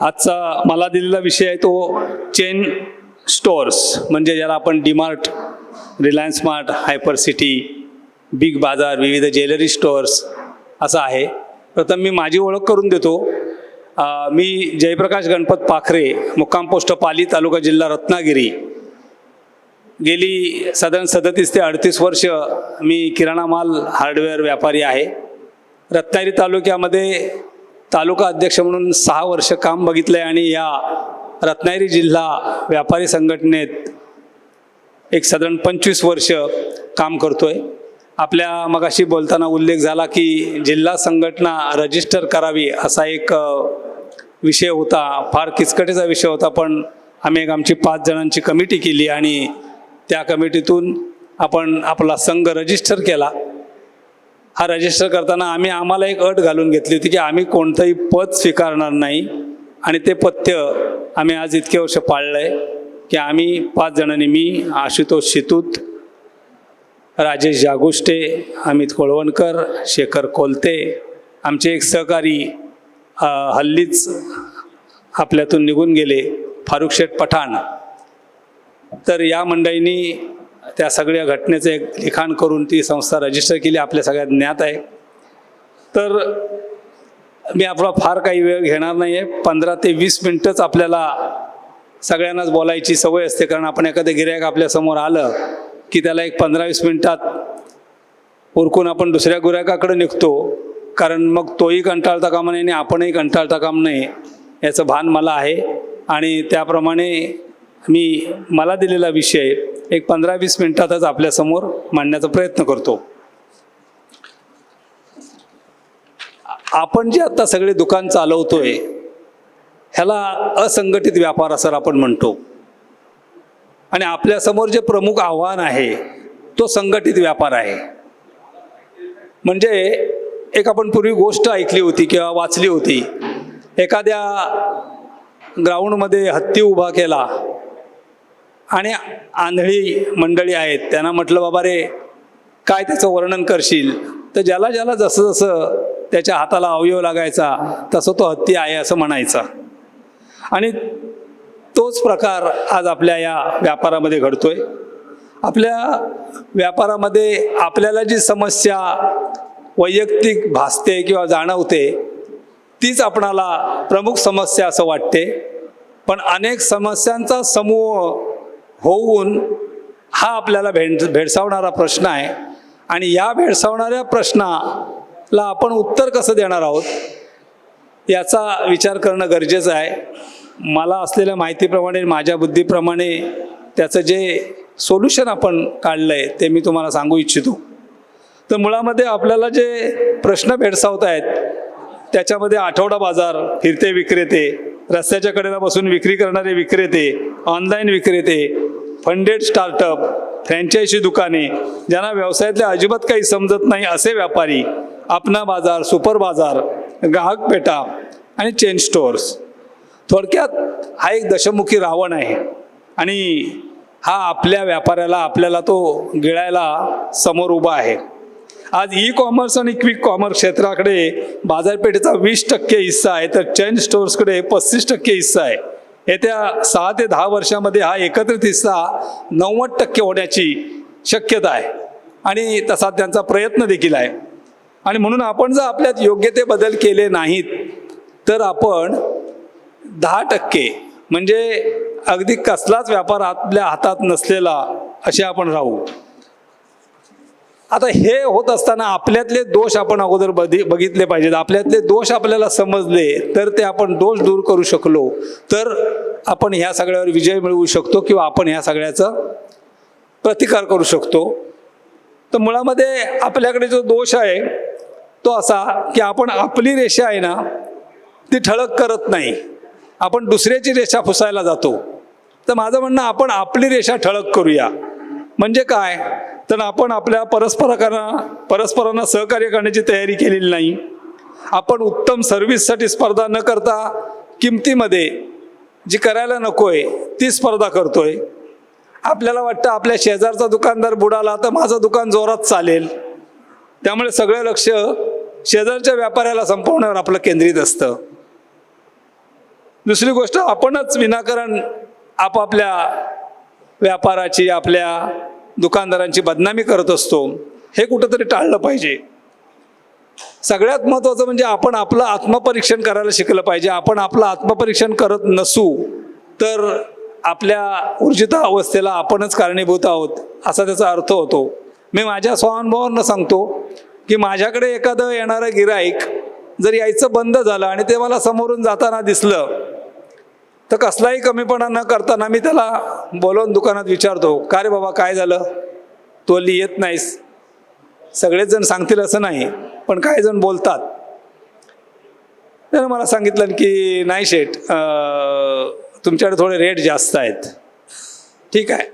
आजचा मला दिलेला विषय आहे तो चेन स्टोअर्स म्हणजे ज्याला आपण DMart Reliance mart hyper city big Bazaar विविध ज्वेलरी स्टोअर्स असं आहे. प्रथम मी माझी ओळख करून देतो. मी जयप्रकाश गणपत पाखरे मुक्काम पोस्ट पाली तालुका जिल्हा रत्नागिरी. गेली साधारण सदतीस ते अडतीस वर्ष मी किराणा माल हार्डवेअर व्यापारी आहे. रत्नागिरी तालुक्यामध्ये तालुका अध्यक्ष म्हणून सहा वर्ष काम बघितलं आहे आणि या रत्नागिरी जिल्हा व्यापारी संघटनेत एक साधारण पंचवीस वर्ष काम करतोय. आपल्या मगाशी बोलताना उल्लेख झाला की जिल्हा संघटना रजिस्टर करावी असा एक विषय होता. फार किचकटीचा विषय होता पण आम्ही एक आमची पाच जणांची कमिटी केली आणि त्या कमिटीतून आपण आपला संघ रजिस्टर केला. हा रजिस्टर करताना आम्ही आम्हाला एक अट घालून घेतली होती की आम्ही कोणतंही पद स्वीकारणार नाही. आणि ते पथ्य आम्ही आज इतके वर्ष पाळलं आहे की आम्ही पाच जणांनी मी आशुतोष शितूत राजेश जागुष्टे अमित कोळवणकर शेखर कोलते आमचे एक सहकारी हल्लीच आपल्यातून निघून गेले फारुख शेठ पठाण. तर या मंडळींनी त्या सगळ्या घटनेचं एक लिखाण करून ती संस्था रजिस्टर केली आपल्या सगळ्यात ज्ञात आहे. तर मी आपला फार काही वेळ घेणार नाही आहे पंधरा ते वीस मिनटंच आपल्याला सगळ्यांनाच बोलायची सवय असते कारण आपण एखादं गिरायक आपल्यासमोर आलं की त्याला एक पंधरा वीस मिनटात उरकून आपण दुसऱ्या गिरायकाकडे निघतो. कारण मग तोही कंटाळता कामा नाही आणि आपणही कंटाळता काम नाही याचं भान मला आहे. आणि त्याप्रमाणे मी मला दिलेला विषय एक पंधरा वीस मिनिटातच आपल्यासमोर मांडण्याचा प्रयत्न करतो. आपण जे आता सगळे दुकान चालवतोय ह्याला असंघटित व्यापार असं आपण म्हणतो. आणि आपल्यासमोर जे प्रमुख आव्हान आहे तो संघटित व्यापार आहे. म्हणजे एक आपण पूर्वी गोष्ट ऐकली होती किंवा वाचली होती एखाद्या ग्राउंडमध्ये हत्ती उभा केला आणि आंधळी मंडळी आहेत त्यांना म्हटलं बाबा रे काय त्याचं वर्णन करशील? तर ज्याला ज्याला जसं जसं त्याच्या हाताला अवयव लागायचा तसं तो हत्ती आहे असं म्हणायचा. आणि तोच प्रकार आज आपल्या या व्यापारामध्ये घडतोय. आपल्या व्यापारामध्ये आपल्याला जी समस्या वैयक्तिक भासते किंवा जाणवते तीच आपणाला प्रमुख समस्या असं वाटते. पण अनेक समस्यांचा समूह होऊन हा आपल्याला भेड भेडसावणारा प्रश्न आहे. आणि या भेडसावणाऱ्या प्रश्नाला आपण उत्तर कसं देणार आहोत याचा विचार करणं गरजेचं आहे. मला असलेल्या माहितीप्रमाणे माझ्या बुद्धीप्रमाणे त्याचं जे सोल्युशन आपण काढलं आहे ते मी तुम्हाला सांगू इच्छितो. तर मुळामध्ये आपल्याला जे प्रश्न भेडसावत आहेत त्याच्यामध्ये आठवडा बाजार फिरते विक्रेते रस्त्याच्या कडेला बसून विक्री करणारे विक्रेते ऑनलाईन विक्रेते फंडेड स्टार्टअप फ्रँचायझी दुकाने ज्यांना व्यवसायातले अजिबात काही समजत नाही असे व्यापारी आपणा बाजार सुपर बाजार ग्राहक पेटा आणि चेन स्टोअर्स थोडक्यात हा एक दशमुखी रावण आहे. आणि हा आपल्या व्यापाऱ्याला आपल्याला तो गिळायला समोर उभा आहे. आज ई कॉमर्स आणि क्विक कॉमर्स क्षेत्राकडे बाजारपेठेचा वीस टक्के हिस्सा आहे तर चेन स्टोअर्सकडे पस्तीस टक्के हिस्सा आहे. येत्या सहा ते दहा वर्षामध्ये हा एकत्रित हिस्सा नव्वद टक्के होण्याची शक्यता आहे. आणि तसा त्यांचा प्रयत्न देखील आहे. आणि म्हणून आपण जर आपल्यात योग्य ते बदल केले नाहीत तर आपण दहा टक्के म्हणजे अगदी कसलाच व्यापार आपल्या हातात नसलेला असे आपण राहू. आता हे होत असताना आपल्यातले दोष आपण अगोदर बधी बघितले पाहिजेत. आपल्यातले दोष आपल्याला समजले तर ते आपण दोष दूर करू शकलो. तर आपण ह्या सगळ्यावर विजय मिळवू शकतो किंवा आपण ह्या सगळ्याचं प्रतिकार करू शकतो. तर मुळामध्ये आपल्याकडे जो दोष आहे तो असा की आपण आपली रेषा आहे ना ती ठळक करत नाही. आपण दुसऱ्याची रेषा फुसायला जातो. तर माझं म्हणणं आपण आपली रेषा ठळक करूया. म्हणजे काय? तर आपण आपल्या परस्परांना परस्परांना सहकार्य करण्याची तयारी केलेली नाही. आपण उत्तम सर्व्हिससाठी स्पर्धा न करता किमतीमध्ये जी करायला नकोय ती स्पर्धा करतोय. आपल्याला वाटतं आपल्या शेजारचा दुकानदार बुडाला तर माझं दुकान जोरात चालेल. त्यामुळे सगळं लक्ष शेजारच्या व्यापाऱ्याला संपवण्यावर आपलं केंद्रित असतं. दुसरी गोष्ट आपणच विनाकारण आपापल्या व्यापाराची आपल्या दुकानदारांची बदनामी करत असतो. हे कुठंतरी टाळलं पाहिजे. सगळ्यात महत्त्वाचं म्हणजे आपण आपलं आत्मपरीक्षण करायला शिकलं पाहिजे. आपण आपलं आत्मपरीक्षण करत नसू तर आपल्या ऊर्जिता अवस्थेला आपणच कारणीभूत आहोत असा त्याचा अर्थ होतो. मी माझ्या स्वानुभवावरनं सांगतो की माझ्याकडे एखादं येणारं गिराईक जर यायचं बंद झालं आणि ते मला समोरून जाताना दिसलं तर कसलाही कमीपणा न करताना मी त्याला बोलवून दुकानात विचारतो का रे बाबा काय झालं? तो हल्ली येत नाहीस. सगळेच जण सांगतील असं नाही पण काही जण बोलतात. त्यानं मला सांगितलं की नाही शेठ तुमच्याकडे थोडे रेट जास्त आहेत. ठीक आहे.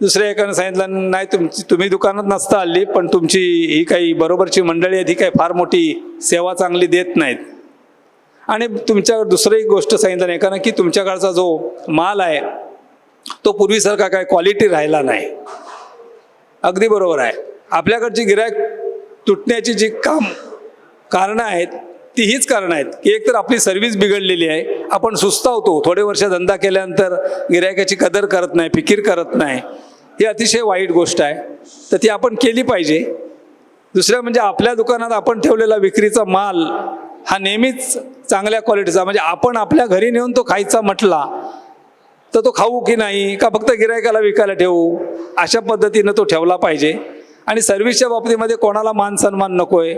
दुसऱ्या एकानं सांगितलं नाही तुमची तुम्ही दुकानात नसता आली पण तुमची ही काही बरोबरची मंडळी आहेत ही काही फार मोठी सेवा चांगली देत नाहीत. आणि तुमच्या दुसरं एक गोष्ट सांगितलं एकानं की तुमच्याकडचा जो माल आहे तो पूर्वीसारखा काय क्वालिटी राहिला नाही. अगदी बरोबर आहे. आपल्याकडची गिरायक तुटण्याची जी काम कारणं आहेत ती हीच कारणं आहेत की एकतर आपली सर्व्हिस बिघडलेली आहे आपण सुस्तावतो थोडे वर्ष धंदा केल्यानंतर गिरायकाची कदर करत नाही फिकीर करत नाही ही अतिशय वाईट गोष्ट आहे. तर ती आपण केली पाहिजे. दुसरं म्हणजे आपल्या दुकानात आपण ठेवलेला विक्रीचा माल हा नेहमीच चांगल्या क्वालिटीचा म्हणजे आपण आपल्या घरी नेऊन तो खायचा म्हटला तर तो खाऊ की नाही का फक्त गिरायकाला विकायला ठेवू अशा पद्धतीनं तो ठेवला पाहिजे. आणि सर्व्हिसच्या बाबतीमध्ये कोणाला मान सन्मान नको आहे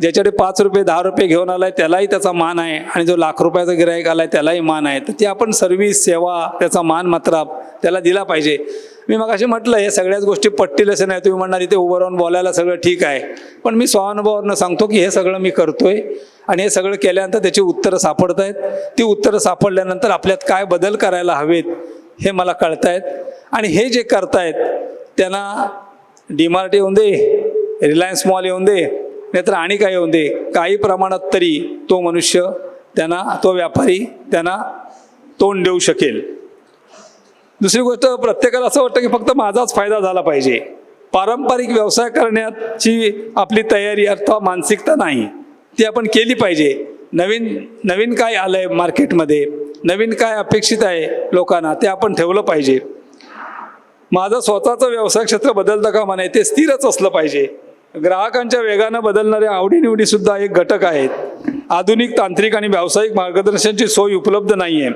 ज्याच्याकडे पाच रुपये दहा रुपये घेऊन आलाय त्यालाही त्याचा मान आहे. आणि जो लाख रुपयाचा गिरायक आलाय त्यालाही मान आहे. तर ती आपण सर्व्हिस सेवा त्याचा मान मात्र त्याला दिला पाहिजे. मी मग असे म्हटलं हे सगळ्याच गोष्टी पटतील असं नाही तुम्ही म्हणणार इथे उभं राहून बोलायला सगळं ठीक आहे. पण मी स्वानुभवावरनं सांगतो की हे सगळं मी करतोय. आणि हे सगळं केल्यानंतर त्याची उत्तरं सापडत आहेत ती उत्तरं सापडल्यानंतर आपल्यात काय बदल करायला हवेत हे मला कळतायत. आणि हे जे करतायत त्यांना डीमार्ट येऊन दे रिलायन्स मॉल येऊन दे नाहीतर आणि काय येऊन दे काही प्रमाणात तरी तो मनुष्य त्यांना तो व्यापारी त्यांना तोंड देऊ शकेल. दुसरी गोष्ट प्रत्येकाला असं वाटतं की फक्त माझाच फायदा झाला पाहिजे. पारंपरिक व्यवसाय करण्याची आपली तयारी अथवा मानसिकता नाही. ती आपण केली पाहिजे. नवीन नवीन काय आलं आहे मार्केटमध्ये नवीन काय अपेक्षित आहे लोकांना ते आपण ठेवलं पाहिजे. माझं स्वतःचं व्यवसाय क्षेत्र बदलतं का म्हणे ते स्थिरच असलं पाहिजे. ग्राहकांच्या वेगानं बदलणाऱ्या आवडीनिवडी सुद्धा एक घटक आहेत. आधुनिक तांत्रिक आणि व्यावसायिक मार्गदर्शनची सोय उपलब्ध नाही आहे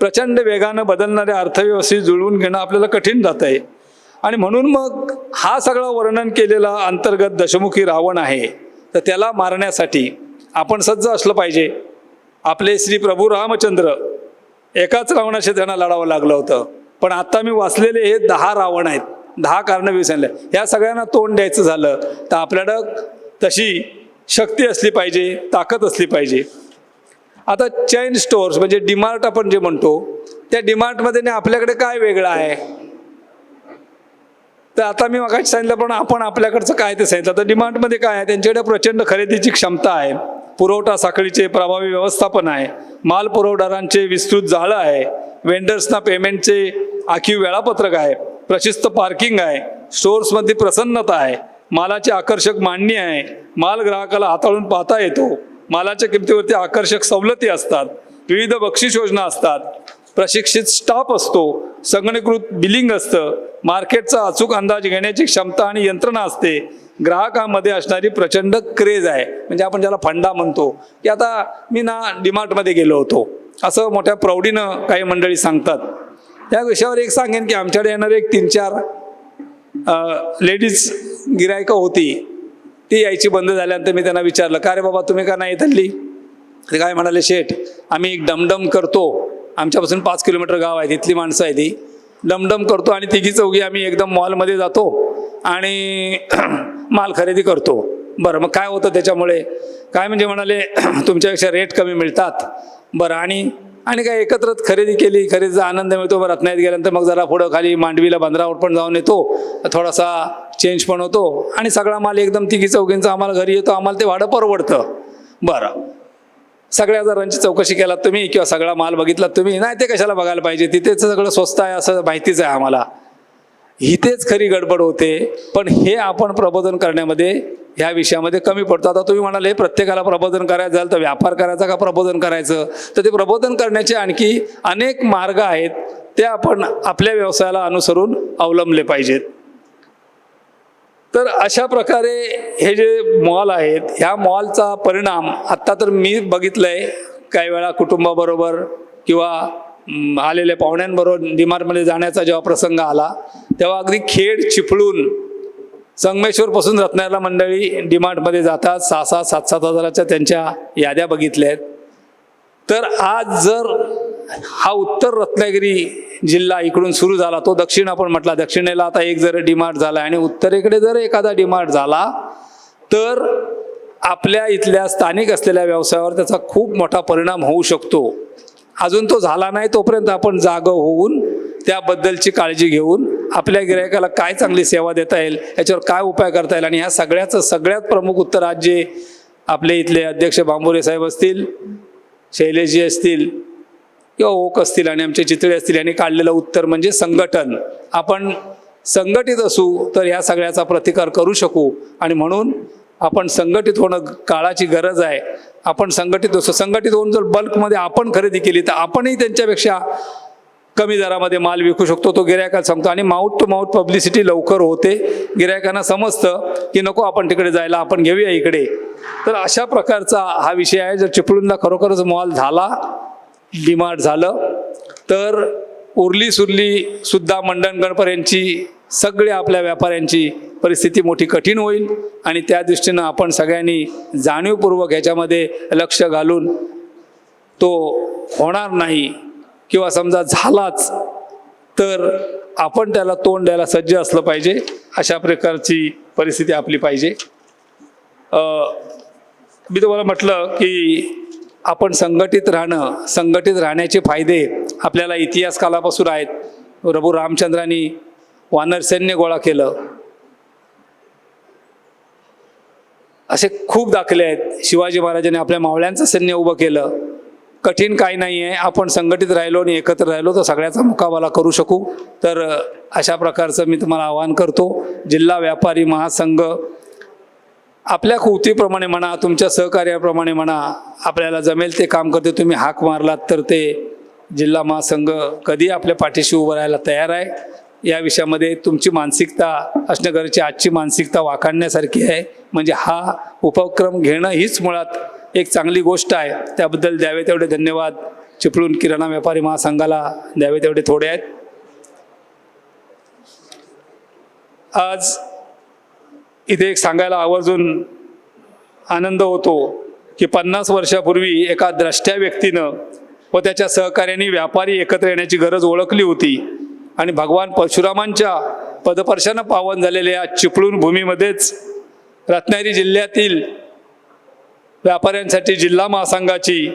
प्रचंड वेगानं बदलणाऱ्या अर्थव्यवस्थेत जुळवून घेणं आपल्याला कठीण जात आहे आणि म्हणून मग हा सगळा वर्णन केलेला अंतर्गत दशमुखी रावण आहे. तर त्याला मारण्यासाठी आपण सज्ज असलं पाहिजे. आपले श्री प्रभू रामचंद्र एकाच रावणाशी त्यांना लढावं लागलं होतं. पण आता मी वाचलेले हे दहा रावण आहेत. दहा कारणं विसरले ह्या सगळ्यांना तोंड द्यायचं झालं तर आपल्याकडं तशी शक्ती असली पाहिजे ताकद असली पाहिजे. आता चैन स्टोअर्स म्हणजे डीमार्ट आपण जे म्हणतो त्या डीमार्टमध्ये आपल्याकडे काय वेगळं आहे? तर आता मी मगाशी सांगितलं पण आपण आपल्याकडचं काय ते सांगितलं? तर डिमांडमध्ये काय आहे? त्यांच्याकडे प्रचंड खरेदीची क्षमता आहे. पुरवठा साखळीचे प्रभावी व्यवस्थापन आहे. माल पुरवठादारांचे विस्तृत जाळं आहे. वेंडर्सना पेमेंटचे आखीव वेळापत्रक आहे प्रशिस्त पार्किंग आहे स्टोअर्समध्ये प्रसन्नता आहे मालाची आकर्षक मांडणी आहे माल ग्राहकाला हाताळून पाहता येतो मालाच्या किमतीवरती आकर्षक सवलती असतात विविध बक्षीस योजना असतात प्रशिक्षित स्टाफ असतो संगणीकृत बिलिंग असतं मार्केटचा अचूक अंदाज घेण्याची क्षमता आणि यंत्रणा असते ग्राहकामध्ये असणारी प्रचंड क्रेज आहे म्हणजे आपण ज्याला फंडा म्हणतो की आता मी ना डीमार्टमध्ये गेलो होतो असं मोठ्या प्रौढीनं काही मंडळी सांगतात या विषयावर एक सांगेन की आमच्याकडे येणारे एक तीन चार लेडीज गिरायकं होती. ती यायची बंद झाल्यानंतर मी त्यांना विचारलं का रे बाबा तुम्ही का नाही येत हल्ली? ते काय म्हणाले शेठ आम्ही एक डमडम करतो. आमच्यापासून पाच किलोमीटर गाव आहे तिथली माणसं आहे ती. डमडम करतो आणि तिघी चौघी आम्ही एकदम मॉलमध्ये जातो आणि माल खरेदी करतो. बरं मग काय होतं त्याच्यामुळे? काय म्हणजे म्हणाले तुमच्यापेक्षा रेट कमी मिळतात. बरं आणि आणि काय एकत्रच खरेदी केली खरेदीचा आनंद मिळतो. मग गेल्यानंतर मग जरा पुढं खाली मांडवीला बंदरावर पण जाऊन येतो. थोडासा चेंज पण होतो. आणि सगळा माल एकदम तिघी चौघींचा आम्हाला घरी येतो. आम्हाला ते भाडं परवडतं. बरं. सगळ्या जरांची चौकशी केलात तुम्ही किंवा सगळा माल बघितलात तुम्ही नाही ते कशाला बघायला पाहिजे? तिथेच सगळं स्वस्त आहे असं माहितीच आहे आम्हाला. इथेच खरी गडबड होते. पण हे आपण प्रबोधन करण्यामध्ये ह्या विषयामध्ये कमी पडतो. आता तुम्ही म्हणाले प्रत्येकाला प्रबोधन करायचं झालं तर व्यापार करायचा का प्रबोधन करायचं? तर ते प्रबोधन करण्याचे आणखी अनेक मार्ग आहेत ते आपण आपल्या व्यवसायाला अनुसरून अवलंबले पाहिजेत. तर अशा प्रकारे हे जे मॉल आहेत ह्या मॉलचा परिणाम आत्ता तर मी बघितलंय काही वेळा कुटुंबाबरोबर किंवा आलेल्या पाहुण्यांबरोबर डिमार्टमध्ये जाण्याचा जेव्हा प्रसंग आला तेव्हा अगदी खेड चिपळून संगमेश्वरपासून रत्नागिरीला मंडळी डीमार्टमध्ये जातात. सहा सहा सात सात हजाराच्या त्यांच्या याद्या बघितल्या आहेत. तर आज जर हा उत्तर रत्नागिरी जिल्हा इकडून सुरू झाला तो दक्षिण आपण म्हटला. दक्षिणेला आता एक जर डिमार्ट झाला आणि उत्तरेकडे जर एखादा डिमार्ट झाला तर आपल्या इथल्या स्थानिक असलेल्या व्यवसायावर त्याचा खूप मोठा परिणाम होऊ शकतो. अजून तो झाला नाही तोपर्यंत आपण जागं होऊन त्याबद्दलची काळजी घेऊन आपल्या गिरायकाला काय चांगली सेवा देता येईल याच्यावर काय उपाय करता येईल? आणि ह्या सगळ्याचं सगळ्यात प्रमुख उत्तर आज जे आपले इथले अध्यक्ष बांबोरे साहेब असतील शैलेशजी असतील किंवा ओक असतील आणि आमचे चितळे असतील यांनी काढलेलं उत्तर म्हणजे संघटन. आपण संघटित असू तर ह्या सगळ्याचा प्रतिकार करू शकू. आणि म्हणून आपण संघटित होणं काळाची गरज आहे. आपण संघटित असू संघटित होऊन जर बल्कमध्ये आपण खरेदी केली तर आपणही त्यांच्यापेक्षा कमी दरामध्ये माल विकू शकतो तो गिरायकाला सांगतो. आणि माऊट टू माउथ पब्लिसिटी लवकर होते. गिरायकांना समजतं की नको आपण तिकडे जायला आपण घेऊया इकडे. तर अशा प्रकारचा हा विषय आहे. जर चिपळूणला खरोखरच मॉल झाला डिमार्ट झालं तर उरली सुरली सुद्धा मंडणगणपर्यंतची सगळ्या आपल्या व्यापाऱ्यांची परिस्थिती मोठी कठीण होईल. आणि त्या दृष्टीनं आपण सगळ्यांनी जाणीवपूर्वक ह्याच्यामध्ये लक्ष घालून तो होणार नाही. किंवा समजा झालाच तर आपण त्याला तोंड द्यायला सज्ज असलं पाहिजे. अशा प्रकारची परिस्थिती आपली पाहिजे. मी तुम्हाला म्हटलं की आपण संघटित राहणं संघटित राहण्याचे फायदे आपल्याला इतिहास कालापासून आहेत. प्रभू रामचंद्रांनी वानर सैन्य गोळा केलं. असे खूप दाखले आहेत. शिवाजी महाराजांनी आपल्या मावळ्यांचं सैन्य उभं केलं. कठीण काही नाही आहे आपण संघटित राहिलो आणि एकत्र राहिलो तर सगळ्याचा मुकाबला करू शकू. तर अशा प्रकारचं मी तुम्हाला आवाहन करतो. जिल्हा व्यापारी महासंघ आपल्या कुवतीप्रमाणे म्हणा तुमच्या सहकार्याप्रमाणे म्हणा आपल्याला जमेल ते काम करते. तुम्ही हाक मारलात तर ते जिल्हा महासंघ कधी आपल्या पाठीशी उभं राहायला तयार आहे? या विषयामध्ये तुमची मानसिकता असणं गरजेची आजची मानसिकता वाखाणण्यासारखी आहे. म्हणजे हा उपक्रम घेणं हीच मुळात एक चांगली गोष्ट आहे. त्याबद्दल द्यावे तेवढे धन्यवाद. चिपळूण किराणा व्यापारी महासंघाला द्यावे तेवढे थोडे आहेत. आज इथे एक सांगायला आवर्जून आनंद होतो की पन्नास वर्षापूर्वी एका द्रष्ट्या व्यक्तीनं व त्याच्या सहकार्याने व्यापारी एकत्र येण्याची गरज ओळखली होती. आणि भगवान परशुरामांच्या पदपर्शानं पावन झालेल्या या चिपळूण भूमीमध्येच रत्नागिरी जिल्ह्यातील व्यापाऱ्यांसाठी जिल्हा महासंघाची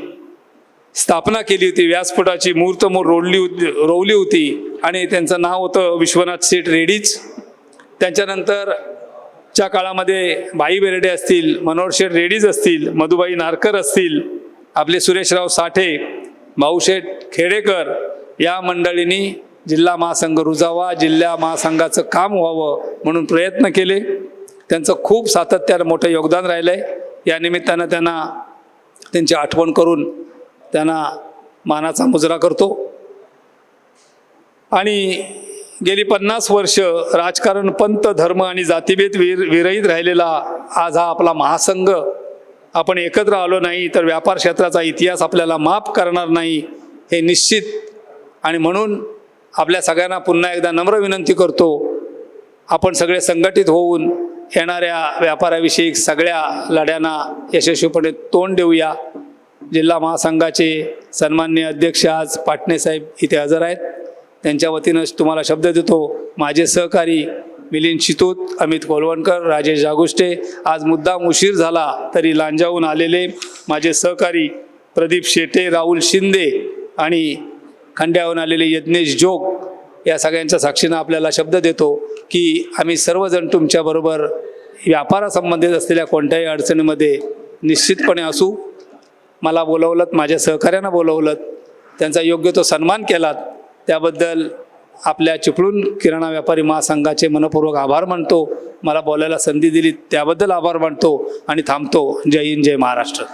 स्थापना केली होती. व्यासपीठाची मूर्तमूर रोडली होती रोवली होती आणि त्यांचं नाव होतं विश्वनाथ सेठ रेडीज त्यांच्यानंतर च्या काळामध्ये बाई बेर्डे असतील मनोहर शेठ रेड्डीज असतील मधुबाई नारकर असतील आपले सुरेशराव साठे भाऊशेठ खेडेकर या मंडळींनी जिल्हा महासंघ रुजावा जिल्हा महासंघाचं काम व्हावं म्हणून प्रयत्न केले. त्यांचं खूप सातत्यानं मोठं योगदान राहिलं आहे या निमित्तानं त्यांना त्यांची आठवण करून त्यांना मानाचा मुजरा करतो. आणि गेली पन्नास वर्ष राजकारण पंत धर्म आणि जातीभेद विर विरहित राहिलेला आज हा आपला महासंघ. आपण एकत्र आलो नाही तर व्यापार क्षेत्राचा इतिहास आपल्याला माफ करणार नाही हे निश्चित. आणि म्हणून आपल्या सगळ्यांना पुन्हा एकदा नम्र विनंती करतो. आपण सगळे संघटित होऊन येणाऱ्या व्यापाराविषयी सगळ्या लढ्यांना यशस्वीपणे तोंड देऊया. जिल्हा महासंघाचे सन्मान्य अध्यक्ष आज पाटणेसाहेब इथे हजर आहेत. त्यांच्या वतीनं तुम्हाला शब्द देतो. माझे सहकारी मिलिंद शितूत अमित कोलवणकर राजेश जागुष्टे. आज मुद्दाम उशीर झाला तरी लांजाहून आलेले माझे सहकारी प्रदीप शेटे राहुल शिंदे आणि खंड्याहून आलेले यज्ञेश जोग या सगळ्यांच्या साक्षीनं आपल्याला शब्द देतो. की आम्ही सर्वजण तुमच्याबरोबर व्यापारासंबंधित असलेल्या कोणत्याही अडचणीमध्ये निश्चितपणे असू. मला बोलवलं माझ्या सहकाऱ्यांना बोलवलं त्यांचा योग्य तो सन्मान केलात. त्याबद्दल आपल्या चिपळूण किराणा व्यापारी महासंघाचे मनपूर्वक आभार मानतो. मला बोलायला संधी दिली त्याबद्दल आभार मानतो आणि थांबतो. जय हिंद जय महाराष्ट्र.